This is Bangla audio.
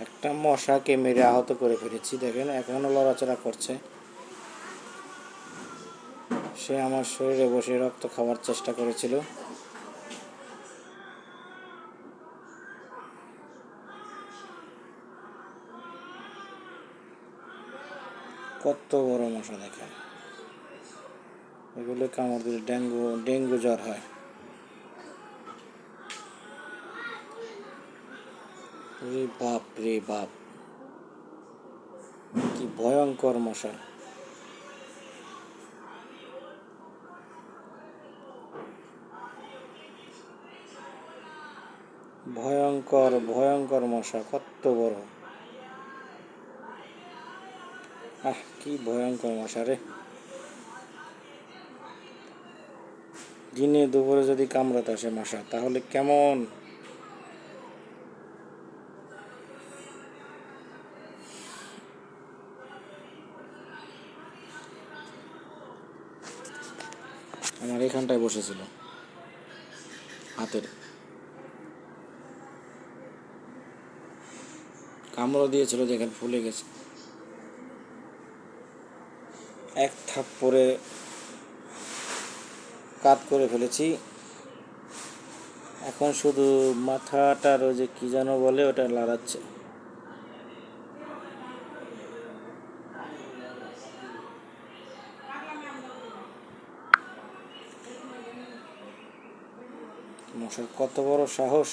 একটা মশাকে মেরে আহত করে ফেলেছি, দেখেন, এখনও লড়াচড়া করছে। সে আমার শরীরে বসে রক্ত খাওয়ার চেষ্টা করেছিল। কত বড় মশা দেখেন। এগুলো কামড় দিলে ডেঙ্গু ডেঙ্গু জ্বর হয়। রে বাপ রে বাপ। কি ভয়ঙ্কর মশা। ভয়ঙ্কর ভয়ঙ্কর মশা, কত বড়। আহ, কি ভয়ঙ্কর মশা রে। দিনে দুপুরে যদি কামড়াতে আসে মশা, তাহলে কেমন? আমার এখানটায় বসেছিল। হাতের। কামড় দিয়েছিল দেখেন ফুলে গেছে। এক থাপ পরে কাত করে ফেলেছি। এখন শুধু মাথাটার ওই যে কি যেন বলে, ওটা লাড়াচ্ছে। মশার কত বড় সাহস।